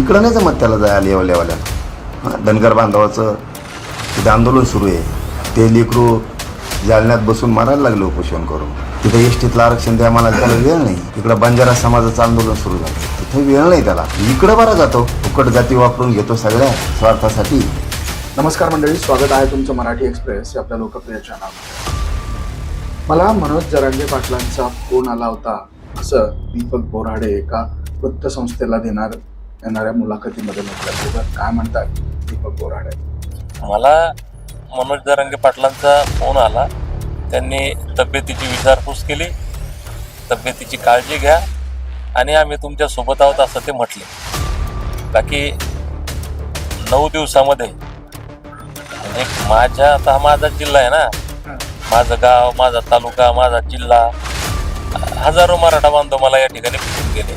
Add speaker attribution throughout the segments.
Speaker 1: इकडं नाही जमत त्याला जायला लेवा हां धनगर बांधवाचं तिथं आंदोलन सुरू आहे. ते लेकरू जालन्यात बसून मारायला लागले उपोषण करून. तिथं एसटीतलं आरक्षण द्या मला त्याला वेळ नाही. इकडं बंजारा समाजाचं आंदोलन सुरू झालं. तिथे वेळ नाही त्याला. इकडं बरा जातो. फुकट जाती वापरून घेतो सगळ्या स्वार्थासाठी.
Speaker 2: नमस्कार मंडळी स्वागत आहे तुमचं मराठी एक्सप्रेस या आपल्या लोकप्रिय चॅनल मला मनोज जरांगे पाटलांचा फोन आला होता. असं दीपक बोराडे एका वृत्तसंस्थेला देणार येणाऱ्या मुलाखतीमध्ये म्हटलं काय म्हणतात दीपक बोराडे?
Speaker 3: मला मनोज दरंगे पाटलांचा फोन आला. त्यांनी तब्येतीची विचारपूस केली. तब्येतीची काळजी घ्या आणि आम्ही तुमच्यासोबत आहोत असं ते म्हटले. बाकी नऊ दिवसामध्ये म्हणजे माझ्या आता हा माझा जिल्हा आहे ना. माझं गाव माझा तालुका माझा जिल्हा. हजारो मराठा बांधव मला या ठिकाणी भेटून गेले.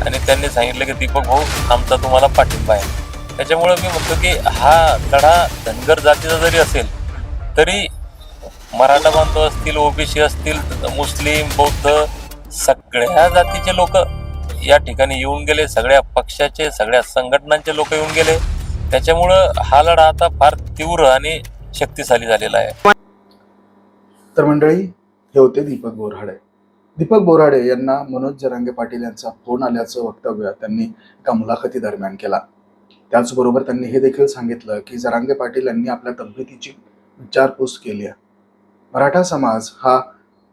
Speaker 3: आणि त्यांनी सांगितलं की दीपक भाऊ आमचा तुम्हाला पाठिंबा आहे. त्याच्यामुळं मी म्हणतो की हा लढा धनगर जातीचा जरी असेल तरी मराठा बांधव असतील ओबीसी असतील मुस्लिम बौद्ध सगळ्या जातीचे लोक या ठिकाणी येऊन गेले सगळ्या पक्षाचे सगळ्या संघटनांचे लोक येऊन गेले. त्याच्यामुळं हा लढा आता फार तीव्र आणि शक्तिशाली झालेला आहे.
Speaker 2: तर मंडळी हे होते दीपक बोरहाडे दीपक बोराडे यांना मनोज जरांगे पाटील यांचा फोन आल्याचं वक्तव्य त्यांनी एका मुलाखती दरम्यान केला. त्याचबरोबर त्यांनी हे देखील सांगितलं की जरांगे पाटील यांनी आपल्या तब्येतीची विचारपूस केली आहे. मराठा समाज हा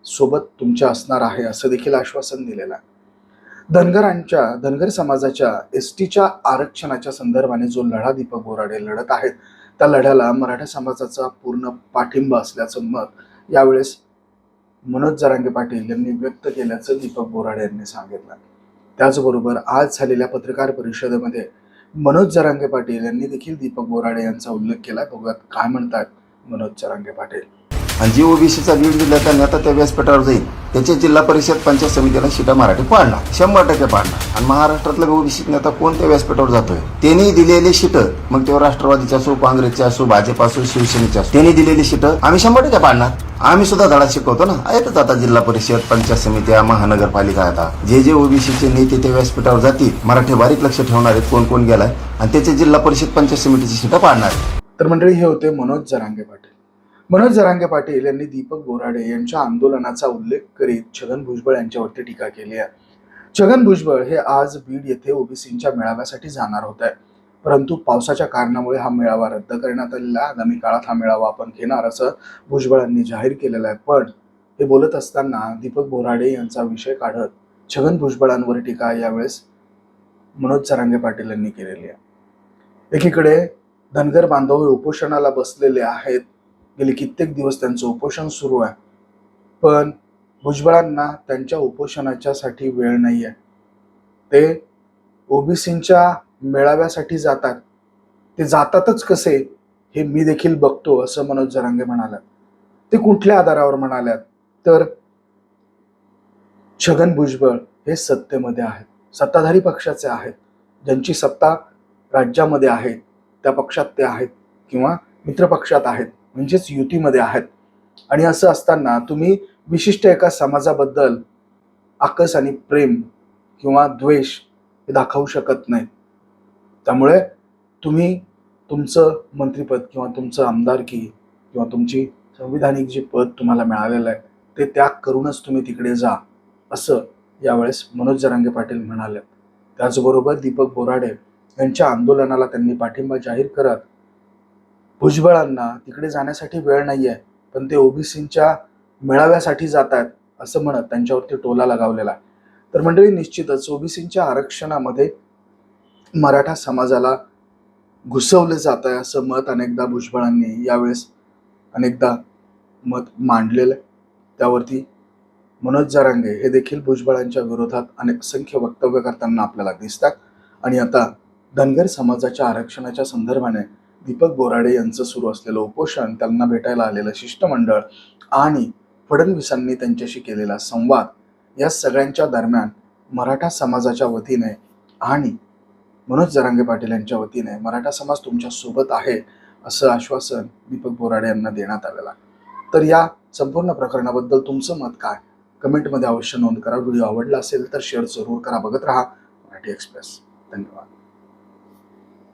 Speaker 2: सोबत तुमच्या असणार आहे असं देखील आश्वासन दिलेलं आहे. धनगरांच्या धनगर समाजाच्या एस टीच्या आरक्षणाच्या संदर्भाने जो लढा दीपक बोराडे लढत आहेत त्या लढ्याला मराठा समाजाचा पूर्ण पाठिंबा असल्याचं मत यावेळेस मनोज जरांगे पाटील यांनी व्यक्त केल्याचं दीपक बोराडे यांनी सांगितलं. त्याचबरोबर आज झालेल्या पत्रकार परिषदेमध्ये मनोज जरांगे पाटील यांनी देखील दीपक बोराडे यांचा उल्लेख केला. बघूयात काय म्हणतात मनोज जरांगे पाटील.
Speaker 1: आणि जी ओबीसीचा बीड जिल्ह्याचा नेता त्या व्यासपीठावर जाईल. त्याचे जिल्हा परिषद पंचायत समितीला शिटा मराठी पाडणार. शंभर टक्के पाडणार. आणि महाराष्ट्रातला ओबीसी नेता कोणत्या व्यासपीठावर जातोय? त्यांनी दिलेली शिट मग तेव्हा राष्ट्रवादीचे असो काँग्रेसचे असो भाजप असो शिवसेनेचे असो त्यांनी दिलेली शिट आम्ही शंभर टक्के पाडणार. आम्ही सुद्धा धडा शिकवतो ना. आहेतच आता जिल्हा परिषद पंचायत समित्या महानगरपालिका आता. जे जे ओबीसीचे नेते ते व्यासपीठावर जातील मराठी बारीक लक्ष ठेवणार आहेत कोण कोण गेलाय आणि त्याचे जिल्हा परिषद पंचायत समितीची सीटा पाडणार आहेत.
Speaker 2: तर मंडळी हे होते मनोज जरांगे पाटील. मनोज जरांगे पाटील यांनी दीपक बोराडे यांच्या आंदोलनाचा उल्लेख करीत छगन भुजबळ यांच्यावरती टीका केली आहे. छगन भुजबळ हे आज बीड येथे ओबीसींच्या मेळाव्यासाठी जाणार होत. आहे परंतु पावसाच्या कारणामुळे हा मेळावा रद्द करण्यात आलेला आगामी काळात हा मेळावा आपण घेणार असं भुजबळांनी जाहीर केलेलं आहे. पण हे बोलत असताना दीपक बोराडे यांचा विषय काढत छगन भुजबळांवर टीका यावेळेस मनोज सरांगे पाटील यांनी केलेली आहे. एकीकडे धनगर बांधव हे उपोषणाला बसलेले आहेत. गेले कित्येक दिवस त्यांचं उपोषण सुरू आहे. पण भुजबळांना त्यांच्या उपोषणाच्यासाठी वेळ नाही आहे ते ओबीसींच्या मेळाव्यासाठी जातात. ते जातातच कसे हे मी देखील बघतो असं मनोज जरांगे म्हणाल्यात. ते कुठल्या आधारावर म्हणाल्यात? तर छगन भुजबळ हे सत्तेमध्ये आहेत. सत्ताधारी पक्षाचे आहेत. ज्यांची सत्ता राज्यामध्ये आहे त्या पक्षात ते आहेत किंवा मित्रपक्षात आहेत म्हणजेच युतीमध्ये आहेत. आणि असं असताना तुम्ही विशिष्ट एका समाजाबद्दल आकस आणि प्रेम किंवा द्वेष हे दाखवू शकत नाही त्यामुळे तुम्ही तुमचं मंत्रिपद किंवा तुमचं आमदारकी किंवा तुमची संविधानिक जे पद तुम्हाला मिळालेलं आहे ते त्याग करूनच तुम्ही तिकडे जा असं यावेळेस मनोज जरांगे पाटील म्हणाले. त्याचबरोबर दीपक बोराडे यांच्या आंदोलनाला त्यांनी पाठिंबा जाहीर करत भुजबळांना तिकडे जाण्यासाठी वेळ नाही आहे पण ते ओबीसींच्या मेळाव्यासाठी जात आहेत असं म्हणत त्यांच्यावरती टोला लगावलेला आहे. तर मंडळी निश्चितच ओबीसींच्या आरक्षणामध्ये मराठा समाजाला घुसवलं जात आहे असं मत अनेकदा भुजबळांनी यावेळेस अनेकदा मत मांडलेलं आहे. त्यावरती मनोज जरांगे हे देखील भुजबळांच्या विरोधात अनेक असंख्य वक्तव्य करताना आपल्याला दिसतात. आणि आता धनगर समाजाच्या आरक्षणाच्या संदर्भाने दीपक बोराडे यांचं सुरू असलेलं उपोषण त्यांना भेटायला आलेलं शिष्टमंडळ आणि फडणवीसांनी त्यांच्याशी केलेला संवाद या सगळ्यांच्या दरम्यान मराठा समाजाच्या वतीने आणि मनोज जरांगे पाटील यांच्या वतीने मराठा समाज तुमच्यासोबत आहे असं आश्वासन दीपक बोराडे यांना देण्यात आलेलं आहे. तर या संपूर्ण प्रकरणाबद्दल तुमचं मत काय? कमेंटमध्ये अवश्य नोंद करा. व्हिडिओ आवडला असेल तर शेअर जरूर करा. बघत राहा मराठी एक्सप्रेस. धन्यवाद.